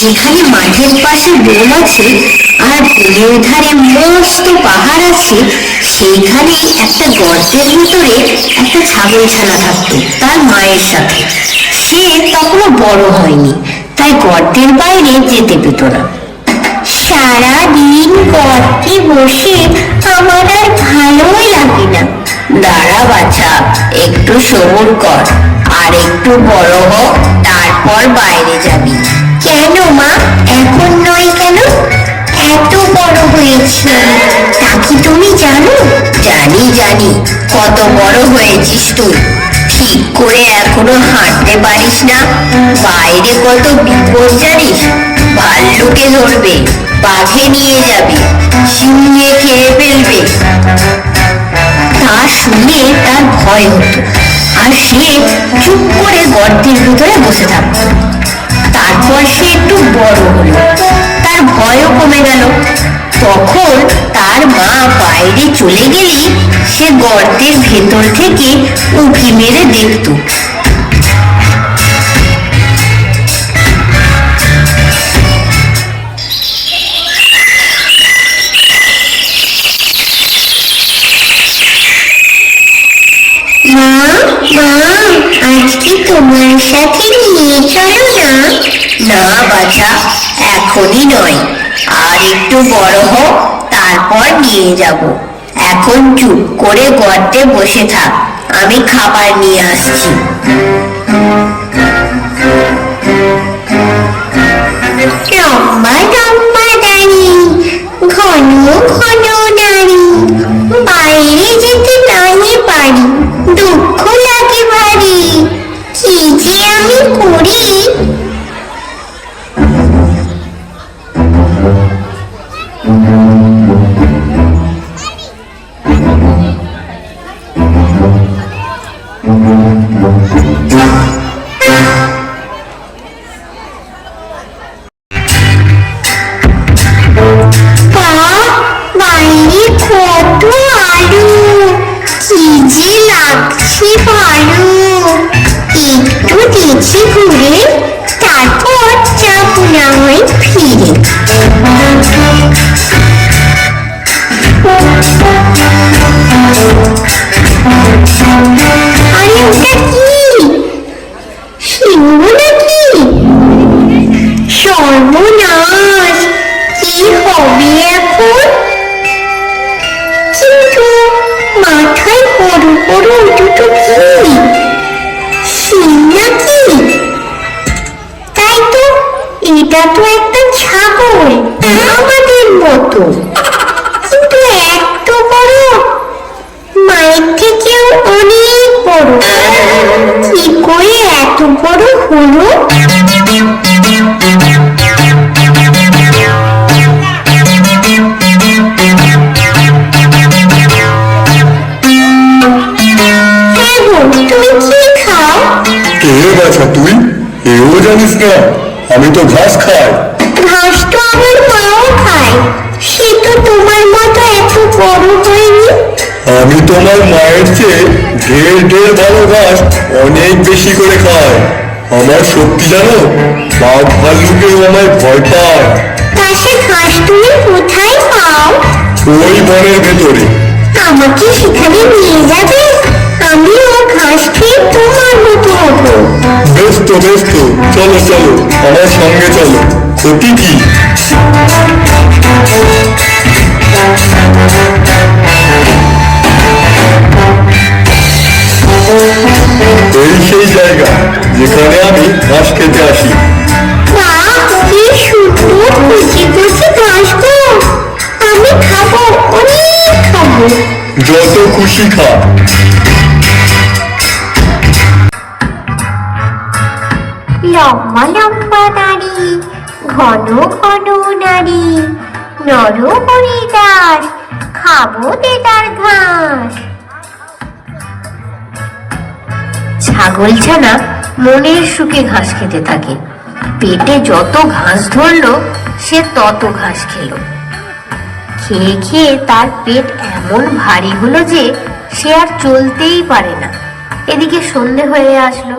যেখানে মাঠের পাশে বন আছে আর বনের ধারে মস্ত পাহাড় আছে, সেইখানে একটা গর্তের ভিতরে একটা ছাগল ছানা থাকতো তার মায়ের সাথে। সে তখনও বড় হয়নি, তাই গর্তের বাইরে যেতে পেত না। সারাদিন গর্তে বসে আমার আর ভালোই লাগে না। দাঁড়া বাছা, একটু সবুর কর, আর একটু বড় হ, তারপর বাইরে যাবি। কেন মা? এখন নয় কেন? এত বড় হয়েছি। তা কি তুমি জানো? জানি জানি। কত বড় হয়েছিস তুই। ঠিক করে এখনও হাঁটতে পারিস না। বাইরে কত বিপদ জানিস? ভাল্লুকে ধরবে, বাঘে নিয়ে যাবে, সিংহে খেয়ে ফেলবে। তা শুনে তার ভয় হতো। আর সে চুপ করে গর্তের ভিতরে বসে থাকতো। তারপর সে একটু বড় হলো। তার ভয়ও কমে গেল। তখন তার মা বাইরে চলে গেলেই সে গর্তের ভেতর থেকে উঁকি মেরে দেখতো। মা, আজকে তোমার সাথে নিয়ে চলো। বাছা এখনই নয়। আর একটু বড় হোক, তারপর নিয়ে যাব। এখন চুপ করে গর্তে বসে থাক। আমি খাবার নিয়ে আসছি। একটু দেখি ঘুরে তারপর না হয় ফিরে। হলো কি বাছা তুই? এও জানিস না আমি তো ঘাস খাই। ঘাস তো আমার মাও খায়। সে তো তোমার মতো এত বড় হয়নি। আমি তোমার মায়ের চেয়ে ঢের ঢের ভালো ঘাস অনেক বেশি করে খাই। আমার সত্যি জানো বাঘ ভাল্লুকেও আমায় ভয় পায়। তা সে ঘাস তুমি কোথায় পাও? ওই বনের ভেতরে। আমাকে সেখানে নিয়ে যাবে। আমিও ঘাস খেয়ে তোমার মতো হব। বেশ তো বেশ তো চলো চলো আমার সঙ্গে চলো। ক্ষতি কি? যত খুশি খা। লম্বা লম্বা দাড়ি ঘন ঘন নারী, নর দাস খাব দেদার ঘাস। ছাগলছানা মনের সুখে ঘাস খেতে থাকে। পেটে যত ঘাস ধরলো, সে তত ঘাস খেলো। খেয়ে খেয়ে তার পেট এমন ভারী হলো যে সে আর চলতেই পারে না। এদিকে সন্ধে হয়ে আসলো।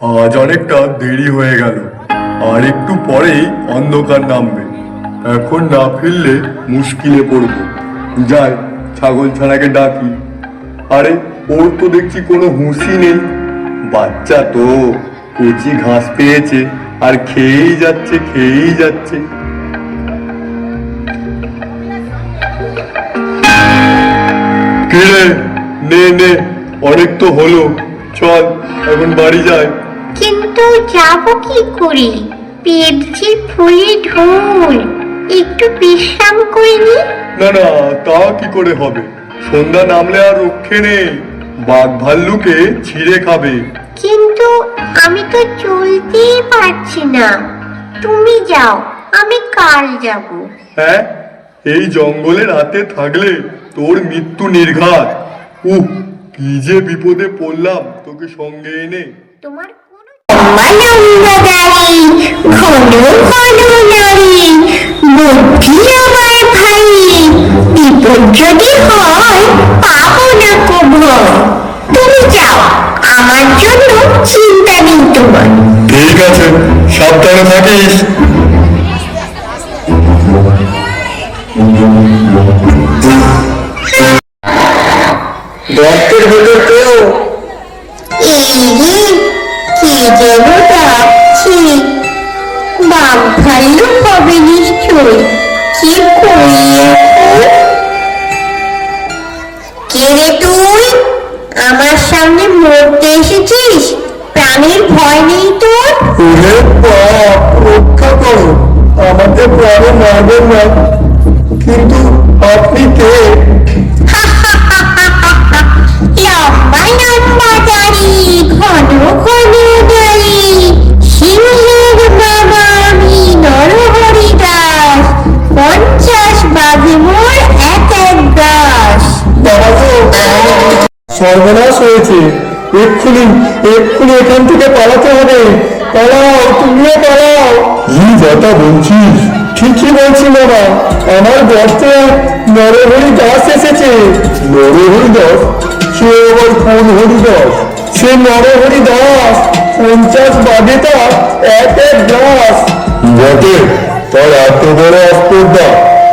আজ অনেকটা দেরি হয়ে গেল, আর একটু পরেই অন্ধকার নামবে। এখন না ফিরলে মুশকিলে পড়ব। যাই, ছাগল ছানাকে ডাকি। আরে, ওর তো দেখছি কোনো হুঁশই নেই। বাচ্চা তো, কচি ঘাস পেয়েছে, আর খেয়েই যাচ্ছে খেয়েই যাচ্ছে। কিরে নে নে। অনেক তো হলো। চল এখন বাড়ি যাই। কিন্তু যাব কি করে? পেট যে ফুলে ঢোল। একটু বিশ্রাম করে নি। না না তা কি করে হবে? সন্ধ্যা নামলে আর রক্ষে নেই। বাঘ ভাল্লুকে ছিঁড়ে খাবে। কিন্তু আমি তো চলতেই পারছি না। তুমি যাও আমি কাল যাব। হ্যাঁ এই জঙ্গলে রাতে থাকলে তোর মৃত্যু নির্ঘাত। উহ কি যে বিপদে পড়লাম তোকে সঙ্গে এনে। তোমার যদি হয় পাবো না তুমি যাও আমার জন্য চিন্তা নেই তোমার ঠিক আছে সাবধানে থাকিস। কেউ এই রে কি যেন ডাকছে বাঘ ভাল্লুক হবে নিশ্চয় কি করি? কে রে তুই? আমার সামনে মরতে এসেছিস? প্রাণের ভয় নেই তোর? ওরে বাপ রক্ষা করো। আমাকে প্রাণে মারবেন না। কিন্তু আপনি কে? হয়েছে। এক্ষুনি এক্ষুনি এখান থেকে পালাতে হবে। পালাও তুমিও পালাও। কি কথা বলছিস ঠিকই বলছি বাবা আমার গর্তে নরহরি দাস এসেছে। নরহরি দাস? সে আবার কোন হরি দাস? সে নরহরি দাস। পঞ্চাশ বাদে তার এক এক দাস। বটে তার এত বড় আস্পর্ধা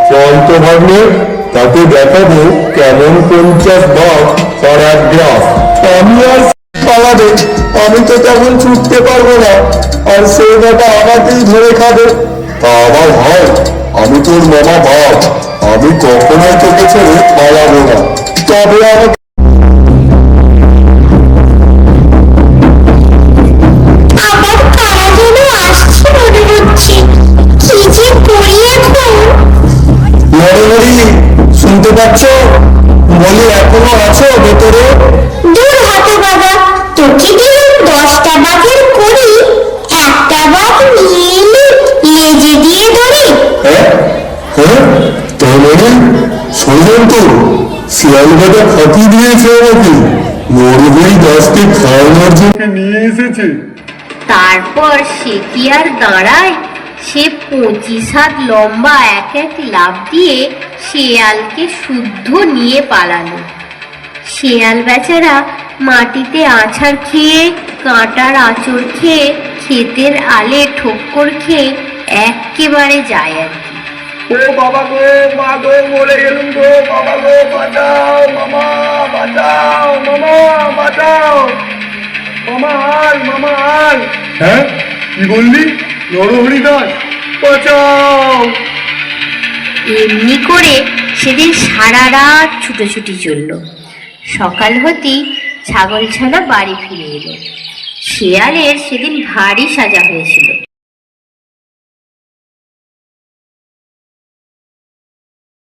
চল তো ভাবলে তাকে দেখাবো কেমন পঞ্চাশ বক এক আমি আর পালাবে, আমি তো তখন ছুটতে পারব না। আর সে ব্যাপার আমাকেই ধরে খাবে। তা আবার হয় আমি তোর মামা ভাব আমি কখনোই তোকে ছেড়ে পালাবো না। তবে আমাকে এসেছে। তারপর সে কি আর দাঁড়ায়? সে পঁচিশ হাত লম্বা এক এক লাভ দিয়ে শেয়ালকে শুদ্ধ নিয়ে পালালো। শেয়াল বেচারা মাটিতে আছাড় খেয়ে কাঁটার আঁচড় খেয়ে ক্ষেতের আলে ঠোক্কর খেয়ে এক্কেবারে যায় আর কি। ও বাবা গো মা গো মরে গেলুম গো। বাবা গো বাঁচাও মামা বাঁচাও মামা বাঁচাও। মামা আয় মামা আয়। হ্যাঁ? কি বললি? নরহরি দাস বাঁচাও। এমনি করে সেদিন সারা রাত ছুটোছুটি চলল। সকাল হতেই ছাগলছানা বাড়ি ফিরে এলো। শেয়ালের সেদিন ভারী সাজা হয়েছিল।